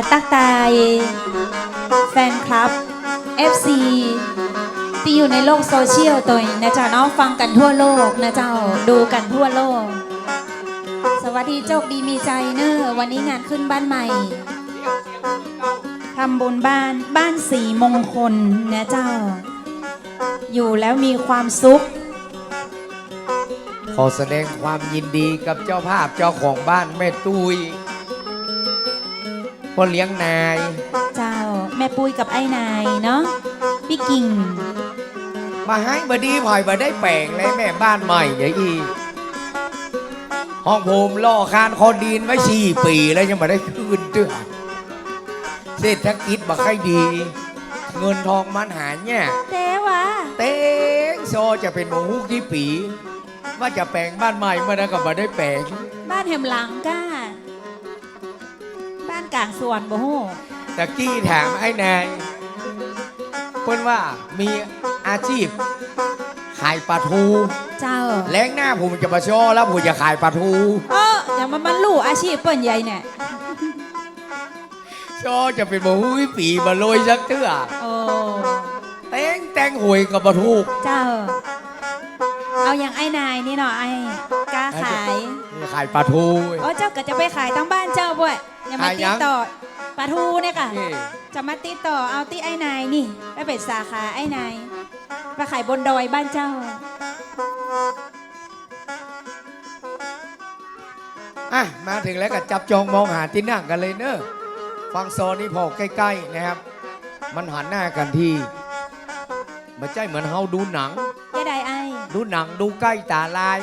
าตักตาย แฟนคลับ FC ที่อยู่ในโลกโซเชียลตัวนี้นะจ๊ะเนาะฟังกันทั่วโลกนะเจ้าดูกันทั่วโลก สวัสดีโจกดีมีใจเนอะวันนี้งานขึ้นบ้านใหม่ทำบุญบ้านบ้านสีมงคลนะเจ้า อยู่แล้วมีความสุข ขอแสดงความยินดีกับเจ้าภาพเจ้าของบ้านแม่ตุ้ย พ่อเลี้ยงนาย เจ้าแม่ปุ้ยกับไอ้นายเนาะพี่กิ่งมาให้บดีผ่อยมาได้แปลงเลยแม่บ้านใหม่เดี๋ยวอีห้องผมล่อคานคอดินไว้สี่ปีแล้วยังมาได้คืนเตื้อเศรษฐกิจบักใครดี เงินทองมันหาเนี่ยเต้วะเต้งโซจะเป็นหมูฮุกที่ปี ว่าจะแปลงบ้านใหม่เมื่อนั้นก็มาได้แปลงบ้านแหมหลังก้าบ้าน กลางสวนบ่ฮู้ตะกี้ถามไอ้นายเพิ่นว่ามีอาชีพขายปลาทู เจ้าแล้งหน้าผมจะมาโชว์แล้วผมจะขายปลาทูเอออย่ามามันลู่อาชีพเปิ้นใหญ่เนี่ยโชว์จะเป็นหมูวิปีมาโรยสักเตื้อโอ้แตงแตงหวยกับปลาทูเจ้า เอาอย่างไอ้นายนี่เนาะไอ้กล้าขายนี่ขายปลาทู อ๋อเจ้าก็จะไปขายทั้งบ้านเจ้าบ่วย อย่ามาขายติยัดงต่อปลาทูเนี่ยค่ะ นี่จะมาติดต่อเอาที่ไอ้นายนี่ไปเป็นสาขาไอ้นายไปขายบนดอยบ้านเจ้า อะมาถึงแล้วก็จับจองมองหาที่นั่งกันเลยเนอะฟังโซนนี้พอใกล้ๆนะครับ มันหันหน้ากันที่ไม่ใช่เหมือนเฮาดูหนังยายใดไอ้ดูหนังดูใกล้ตาลาย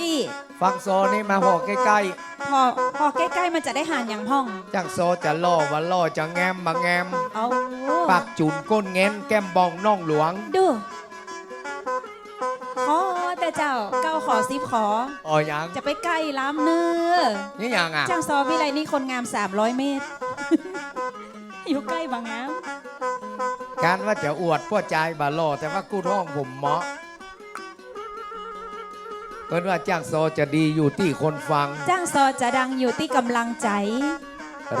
อี ฟังโซนี่มาพอใกล้ พอพอใกล้ๆมันจะได้หานอย่างห้องๆจังโซจะล่อว่าล่อจะแงมมาแงม เอาปากจุนก้นแงนแก้มบองน่องหลวงดูขอแต่เจ้าเก้าขอซิบขอ อ๋อยังจะไปใกล้ล้ำเนื้อนี่ยังอะจ้างซอวิไลนี่คนงาม 300 เมตร อยู่ใกล้บางน้การว่าจะอวดพวกใจายบาล่อแต่ว่ากู้ท้องผมเหมาะ เพิ่นว่าจ้างโซจะดีอยู่ที่คนฟังำจ้างซอจะดังอยู่ที่กำลังใจ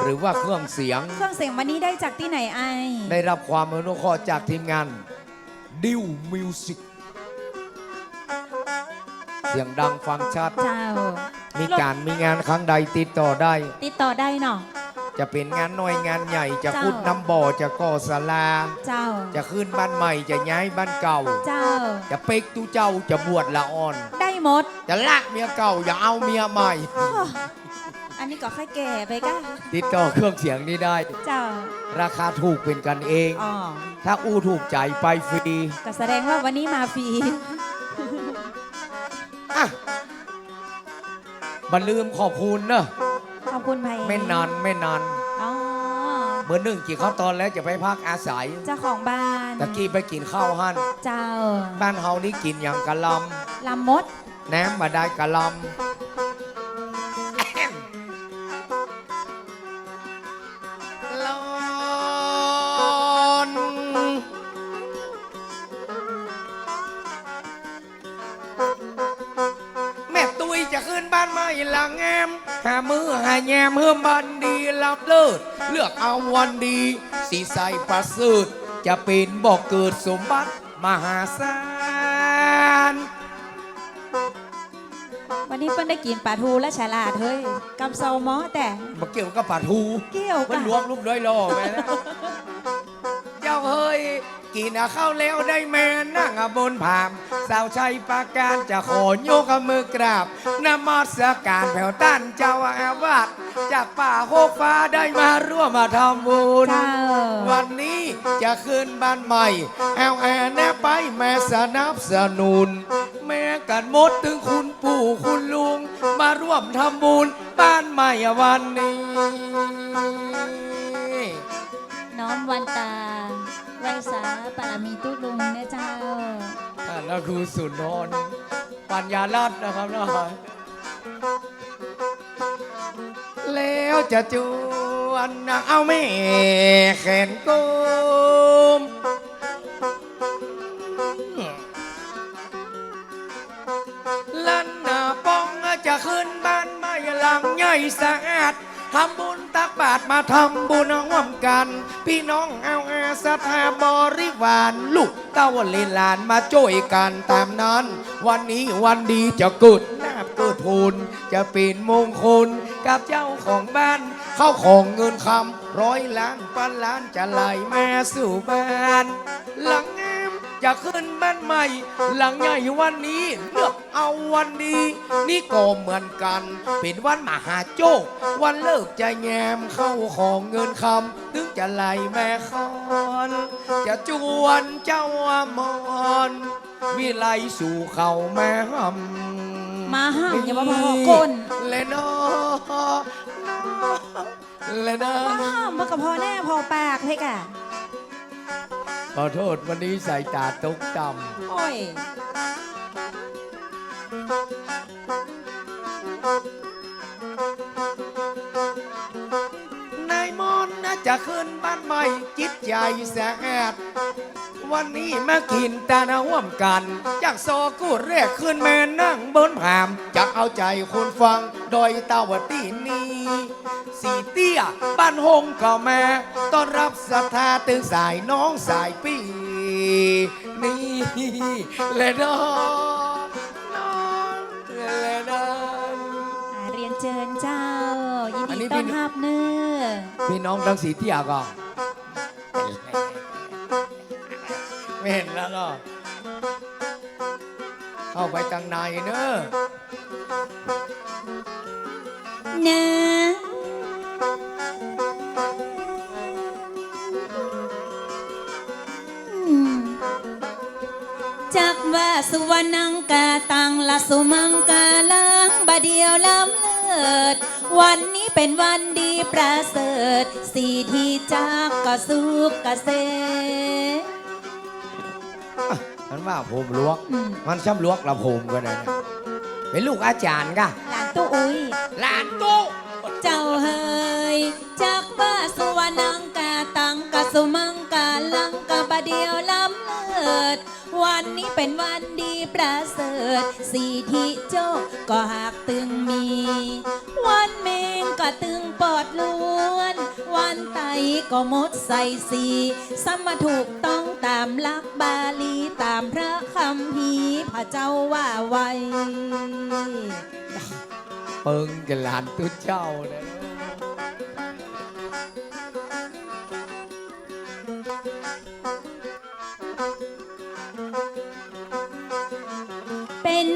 หรือว่าเครื่องเสียง เครื่องเสียงวันนี้ได้จากที่ไหนไอ ได้รับความอนุเคราะห์จากทีมงานดิวมิวสิกเสียงดังฟังชัด เจ้า มีการมีงานครั้งใดติดต่อได้ ติดต่อได้เนาะ จะเป็นงานน้อยงานใหญ่จะเจ้าขุดน้ำบ่อจะก่อศาลา เจ้า จะขึ้นบ้านใหม่จะย้ายบ้านเก่า เจ้า จะเป๊กตู้เจ้าจะบวชละอ่อน ได้หมดจะละเมียเก่าอย่าเอาเมียใหม่อันนี้ก็ค่อยแก่ไปก้าติดต่อเครื่องเสียงนี้ได้ เจ้า ราคาถูกเป็นกันเอง อ๋อ ถ้าอู้ถูกใจไปฟรีก็แสดงว่าวันนี้มาฟรี อะบันลืมขอบคุณเนอะ ขอบคุณไพไม่นานไม่นานอ๋อเมื่อหนึ่งกี่ข้าวตอนแล้วจะไปพักอาศัยเจ้าของบ้านตะกี้ไปกินข้าวหั่นเจ้า บ้านเฮานี่กินอย่างกะลลำมดำแหนมมาได้กะลำานใหม่หลังแงมหามือหาแยมเพิ่มบันดีรับเลิศเลือกเอาวันดีสีใสประเสริฐจะเป็นบอกเกิดสมบัติมหาศาลวันนี้เพิ่นได้กินปลาทูและฉลาดเฮ้ยกำเซาหมอแต่มาเกี่ยวกับปลาทู เกี่ยวมันกันรวมรูปด้วยล่อแม่นะเจ้าเฮ้ย กินอะข้าวแล้วได้แม่นั่งอะบนผาม สาวชัยปราการจะขอยกมือกราบนมัสการแผ่วต้านเจ้าอาวาสจากป่าโคกฟ้าได้มาร่วมมาทำบุญเจ้าวันนี้จะขึ้นบ้านใหม่แอลแอนแน่ไปแม่สนับสนุน แม่กันหมดถึงคุณปู่คุณลุง มาร่วมทำบุญบ้านใหม่วันนี้ น้อมวันตา ไวสาปามีตุลุงนะเจ้าท่านพระครูสุนทรปัญญาลัตน์นะครับนะแล้วจะจวนเอาแม่แขนกุมลันนาปองจะขึ้นบ้านไม่หลังใหญ่สะอาด ทำบุญตักบาตรมาทำบุญร่วมกัน พี่น้องเอาอาสถาบริวารลูกเต้าเลนหลานมาช่วยกันตามนั้น วันนี้วันดีจะเกิดนาบเกิดพูนจะป็นมงคลกับเจ้าของบ้าน เข้าของเงินคำร้อยล้านพันล้านจะไหลมาสู่บ้าน หลังงา จะขึ้นบ้านใหม่ หลังใหญ่วันนี้เลือกเอาวันดีนี่ก็เหมือนกัน เป็นวันมหาโจก วันเลิกจะแงมเข้าของเงินคำถึงจะไหลแม่คอนจะจวนเจ้าอมรวิไลสู่เขาแม่หำมาห้ามอย่ามาพอก้นเลนอเลนอมาห้ามมากับพอแน่พอปากเลยกะ ขอโทษวันนี้ใส่ตาตกต่โอ้ยำนายมอนน่าจะขึ้นบ้านใหม่จิตใจแสอาดวันนี้มากินตาหน้าห่วมกัน จากโซกูเรียกขึ้นแม่นั่งบนผาม จะเอาใจคนฟัง โดยตาวตีนี สีเตี้ย บ้านหงก็แม่ต้อนรับศรัทธาตึงสายน้องสายปี นี่เลยน้องน้องเลยน้อง อ่าเรียนเชิญเจ้า ยินอันนี้ดีพี่ ต้อนรับเนื้อพี่น้องดังสีเตี้ยก็ไม่เห็นแล้วก็เข้าไปทางในเนอะนะ สุวรรณังกาตังละสุมังกาลังบาเดียวล้ำเลิศวันนี้เป็นวันดีประเสริฐสีที่จากก็สุกเกษมมันว่าผมลวกอืมมันช่ำลวกละผมกันนะเนี่ยเป็นลูกอาจารย์กะหลานตู้อุ้ย หลานตู้เจ้าเฮยจากว่าสุวรรณังกาตังกะสุมังกาลังกะบะเดียว ล้ำเลิศวันนี้เป็นวันดีประเสริฐสีที่โจก็หากตึงมี วันเมงก็ตึงปอดล้วน วันไตก็มดใส่สีสมถูกต้องตามลักบาลีตามพระคำพีพระเจ้าว่าไว้ เปิงกับหลานตู้เจ้าเนี่ย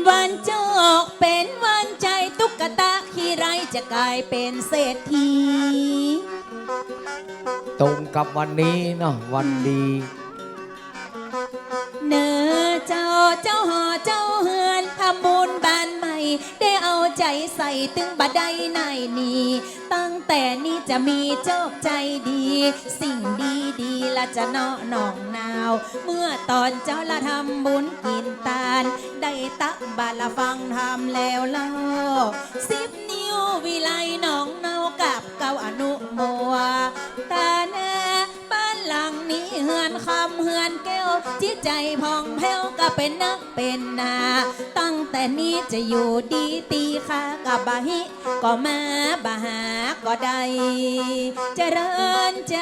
วันโจกเป็นวันใจตุ๊กตาขี้ไรจะกลายเป็นเศรษฐีตรงกับวันนี้เนาะวันดี เนอ เจ้าเจ้าหอเจ้าเฮือนทำบุญบ้านใหม่ ได้เอาใจใส่ตึงบัดใดในนี้ ตั้งแต่นี้จะมีโจกใจดี สิ่งดีดีละจะเนาะหนองนาว เมื่อตอนเจ้าละทำบุญกินตาล ได้ตักบาละฟังทำแล้วเล่าสิบนิ้ววิไลหนองเนากับเก้าอนุโมตา แก้วจิตใจพองแผ้วก็เป็นนักเป็นนา ตั้งแต่นี้จะอยู่ดีตีค่ะกับบาฮิ ก็มาบาหาก็ได้เจริญเจ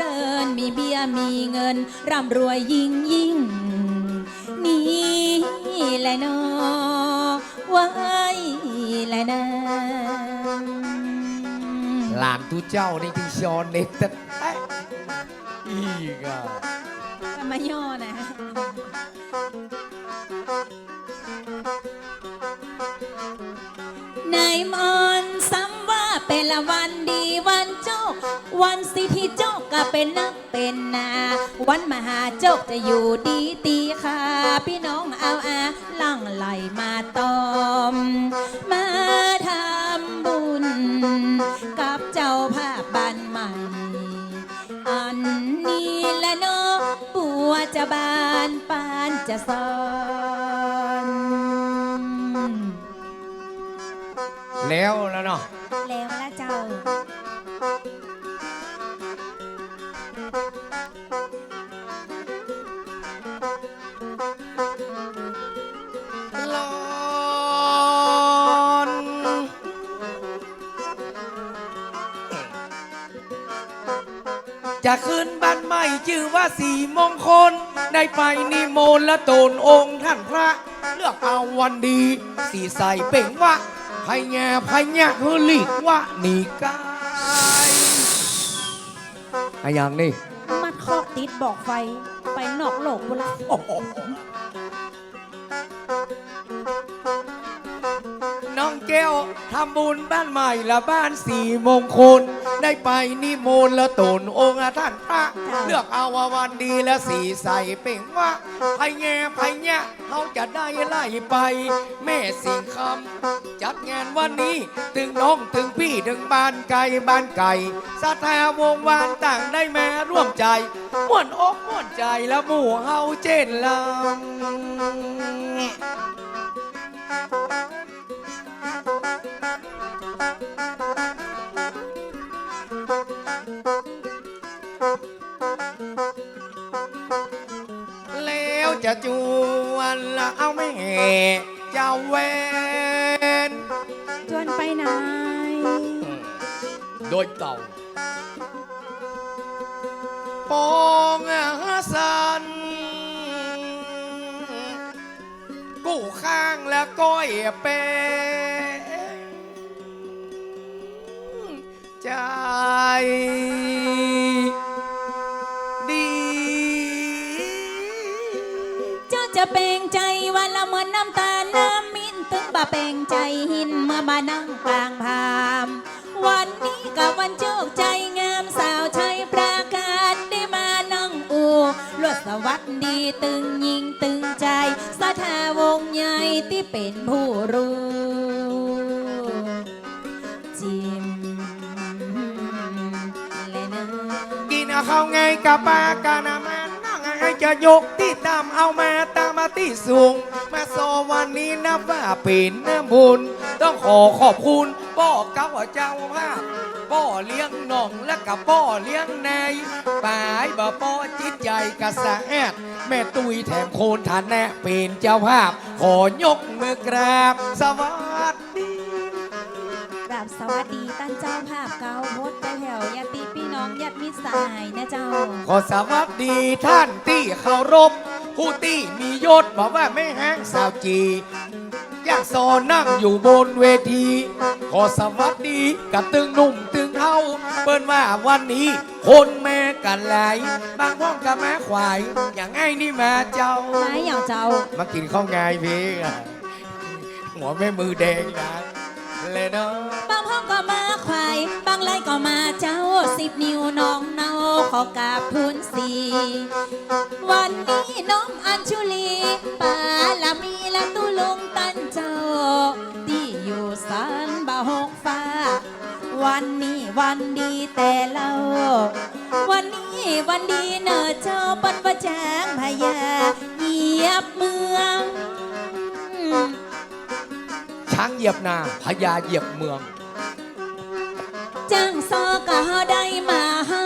ริญมีเบียมีเงิน ร่ำรวยยิ่งยิ่ง นี่แหละเนอไว้แหละนะหลานตูเจ้านี่ที่ชอนเน็ตแต่ อีกอะทำไมย่อนะนายมอนซ้ำว่าเป็นละวันดีวันโจก วันสิที่โจกก็เป็นนักเป็นนา วันมหาโจกจะอยู่ดีตีค่ะ พี่น้องเอาอาลังไหลมาตอม มาทำบุญ กับเจ้าภาพบ้านใหม่ นนี้แหละเนาะปัวจะบานปานจะสอนแล้วแล้วเนาะแล้วละเจ้า จะขึ้นบ้านใหม่ชื่อว่าสีมงคล ได้ไปนิมนต์และตนองค์ท่านพระ เลือกเอาวันดี สีใส่เป่งวะพายแง่พายแง่เฮลิกวะนี่กายอะอย่างนี้มัดคอกติดบอกไฟไปนอกโลกบุละโอ้โหน้องแก้วทำบุญบ้านใหม่ละบ้านสี่มงคล ได้ไปนิมนต์และตนองค์ท่านพระ เลือกเอาวันดีและสีใส่เป่งว่าไพแง่ไพแง่เขาจะได้ไล่ไป แม่สิ่งคำจัดงานวันนี้ถึงน้องถึงพี่ถึงบ้านไก่บ้านไก่สาธาวงวานต่างได้แม่ร่วมใจม่วนอกม่วนใจและหมู่เฮาเจนลำแล้ จะจวนละเอาแม่เจ้าแวนจวนไปไหน โดยเก่าปองสันกู้ข้างและก้อยเป็น เปลงใจวันละเหมือนน้ำตาน้ำมินตึงบ่เปลงใจหินเมื่อมานั่งกลางพาม วันนี้กับวันโชคใจงามสาวใช้ประกาศได้มานั่งอูลวดสวัสดีตึงยิงตึงใจสถาวงใหญ่ที่เป็นผู้รู้จิมและเนอกินข้าวไงกับปลากานามัน นั่งไงจะยกที่ตามเอามาตามมาที่สูง มาโซวันนี้นับว่าเป็นน้ำบุญต้องขอขอบคุณป้อเก้าเจ้าภาพป้อเลี้ยงน้องและกับป้อเลี้ยงนายปายบ่ป้อจิตใจกระสะแอดแม่ตุยแถมโคนฐานแน่เป็นเจ้าภาพ ขอยกมือกราบสวัสดี บสวัสดีตั้นเจ้าภาพเกาพดไปแถวญาติพี่น้องญาติมิตรสหายนะเจ้า ขอสวัสดีท่านที่เคารพผู้ที่มียศบอกว่าไม่แห้งสาวจีอยากซอนั่งอยู่บนเวที ขอสวัสดีกับตึงหนุ่มตึงเท่า เปิ้นว่าวันนี้ คนแม่กันหลายบางพ้องกับแม่ควาย อย่างไอ้นี่มาเจ้า ไม้อย่างเจ้า มากินข้าวไงพี่อะหัวแม่มือแดงนะเลยเนาะ สิบนิ้วน้องเนาขอกราบทุนสีวันนี้น้องอัญชุลีปาละมีละตุลุงตันเจ้า ที่อยู่สันบาหกฟ้า วันนี้วันดีแต่เรา วันนี้วันดีเนอเจ้าปันประแจงพยาเหยียบเมืองช้างเหยียบนาพญาเหยียบเมือง ก็ได้มาห้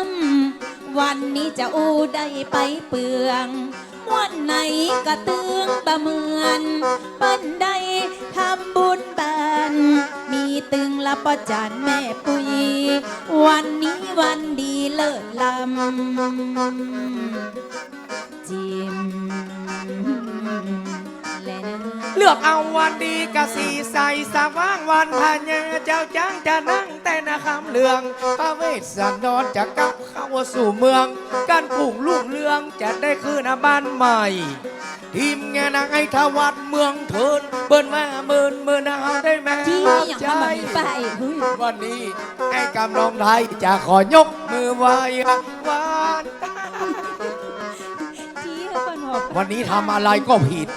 ำวันนี้จะอูได้ไปเปลืองมวันไหนก็เตืองประเมือนเปิ้นได้ทำบุญบันมีตึงละปะจานแม่ปุยวันนี้วันดีเลิศลำ เลือกเอาวันดีกะสีใสสว่างวันพาญาเจ้าจ้างจะนั่งแต่นาคำเลืองพระเวสสันดรจะกลับเข้าสู่เมืองการปลูกลูกเรืองจะได้คืนบ้านใหม่ทีมงานนางไอทวัดเมืองเทินเปิ้นมาเมินเมินเอาได้แม่จี้รับอย่างใจทำแบบนี้ไปเฮ้ยวันนี้ไอ้กำนองไทยจะขอยกมือไหว้วันจี้ให้คนหัววันนี้ทำอะไรก็ผิด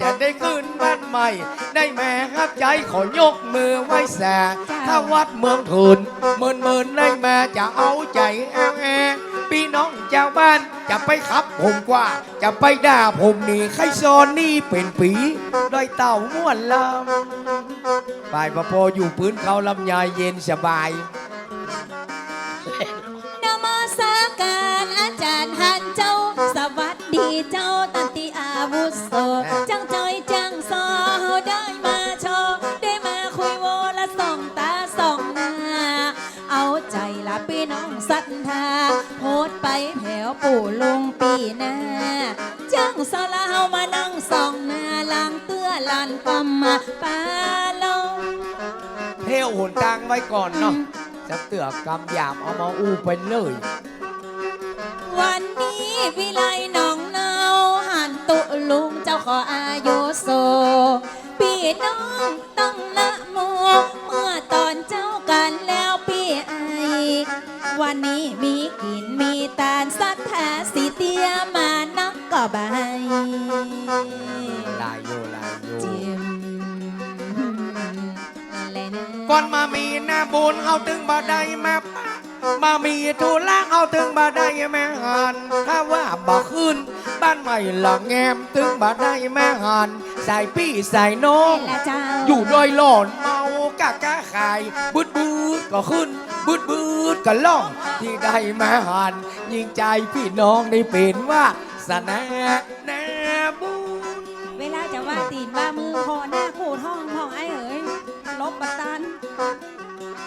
จะได้ขึ้นบ้านใหม่ ได้แม่ครับใจขอยกมือไหว้แสถ้าวัดเมืองทุนเมินเมินได้แม่จะเอาใจแอแอพี่น้องเจ้าบ้านจะไปขับผมกว่า จะไปด่าผมนี่ใครซอนนี่เป็นปีดอยเต่าม่วนลำบ่ายพออยู่พื้นเขาลำยายเย็นสบายนมัสการอาจารย์หันเจ้า แถวปู่ลุงปีหน้าจังสลาวมานั่งส่องหน้าลางเตื้อลานกอมมาปาลงเที่ยวหนทางไว้ก่อนเนาะจะเตือกกำยามเอามาอู้ไปเลย วันนี้วิไลน้องเนาหันตุลุงเจ้าขออายุโซพี่น้องต้องละโมเมื่อตอนเจ้ากันแล้วพี่ไอวันนี้มีกินมี บายลายโยลายโยก่อนมามีหน้าบุญเอาถึงบ่ได้แมาปะมามีทุลาเอาถึงบ่ได้แม่หันถ้าว่าบ่ขึ้น บ้านใหม่หลังแงมถึงบ่ได้แม่หันใส่พี่ใส่น้อง และเจ้าอยู่ดอยหลอนเมากะกะขายบืดบืดก็ขึ้นบืดบืดก็ล่องที่ได้มาหันยิ่งใจพี่น้องได้เป็นว่า สนาแนาบุญเวลาจะว่าตีนว่ามือคอหน้าคู่ท้องท้องไอ้เอ๋ยลบบัตตัน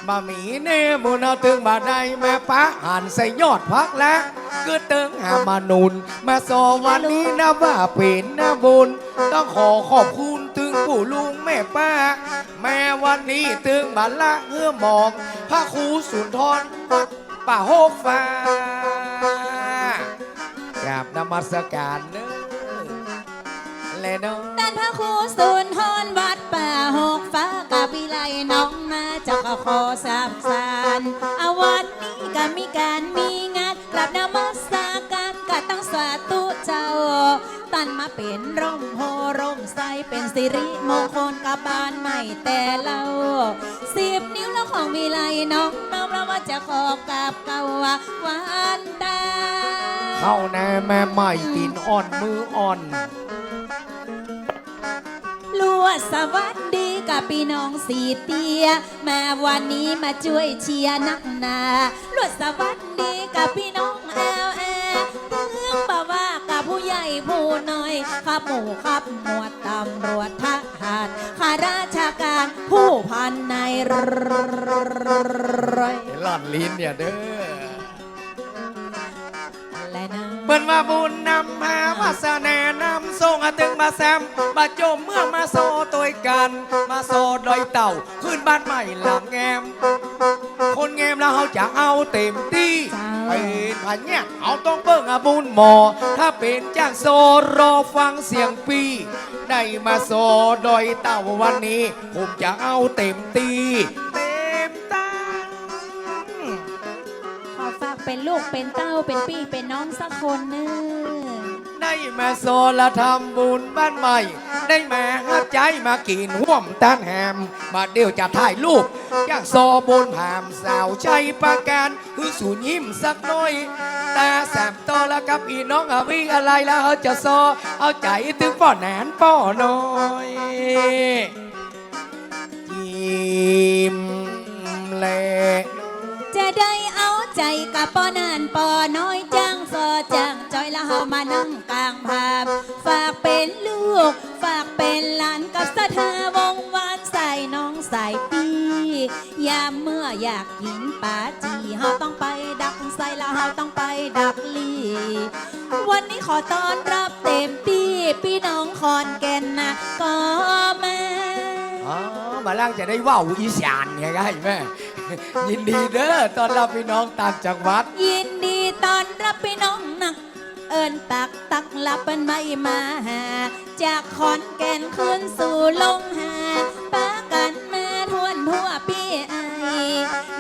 บะหมี่เน่บุญเอาตึงบาได้แม่ปะหันใส่ยอดพักแล้วก็ตึงหามานุนมาสอวันนี้นะว่าเป็นนะบุญ ต้องขอขอบคุณถึงปู่ลุงแม่ป้า แม่วันนี้ตึงบาละเอื้อหมอกพระครูสุนทรวัดป่าโฮกฟ้ากรา บนมัสการเนื้อเละเน้องด้านพระครูสุนทรวัดป่าหกฟ้ากับวิไลน้องมาจากขอสามสารอาวันนี้ก็มีการมีงานกราบนมัสการ สาธุเจ้า ตันมาเป็นร่มโพร่มใสเป็นสิริมงคลกับบ้านใหม่แต่เราสิบนิ้วแล้วของวิไลน้องน้อมแล้วว่าจะขอกราบเกาวาวันตาเข้าแน่แม่ใหม่ตีนอ่อนมืออ่อนลวดสวัสดีกับพี่น้องสีเตีย มาวันนี้มาช่วยเชียร์นักหนาลวดสวัสดีกับพี่น้อง ข้าหมู่ขับหมวดตำรวจทหารข้าราชการผู้พันในายร้อยหลอนลิ้นเนี่ยเด้ออะนะเปิ้นมาบุญนำพา มาแซมบาจมเมื่อมาโซตัวกัน มาโซดอยเต่า ขึ้นบ้านใหม่หลังแงม คนแงมแล้วเขาจะเอาเต็มที่เป็นพันเนี่ยเอาต้องเบิ่งอาบุญหมอ ถ้าเป็นจ้างโซรอฟังเสียงปีได้มาโซดอยเต่าวันนี้ ผมจะเอาเต็มตีเต็มตังขอฝากเป็นลูกเป็นเต้าเป็นพี่เป็นน้องสักคนเนึง ได้มาโซละทำบุญบ้านใหม่ ได้มาหับใจมากินห่วมตานแฮมมาเดียวจะถ่ายรูปอยากโซบนผามสาวใจประการคือสูญยิ้มสักหน่อยตาแสบโตแล้วกับพี่น้องอาวิอะไรแล้วเขาจะโซเอาใจถึงป่อแหนนป่อน้อยจิ้มเละจะได้เอาใจกับปอนานปอน้อยจัง ซอจังจอยแล้วเฮามานั่งกลางภาพ ฝากเป็นลูก ฝากเป็นหลานกับสถาวงวานใส่น้องใส่ปียามเมื่ออยากกินปาจีเฮาต้องไปดักใส่แล้วเฮาต้องไปดักลีวันนี้ขอต้อนรับเต็มที่พี่น้องคอนแก่นนะก็มาอ๋อมาล่างจะได้ว่าวอีสานไงไงแม่ยินดีเด้อตอนรับพี่น้องต่างจังหวัดยินดี อนรับพี่น้องนัก เอินปากตักลับเป็นไม่มาหา จากขอนแก่นขึ้นสู่ลงหาปากันมาทวนทั่วปีไอ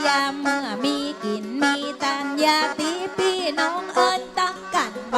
ยามเมื่อมีกินมีตันยาตีพี่น้องเอินตักกันไป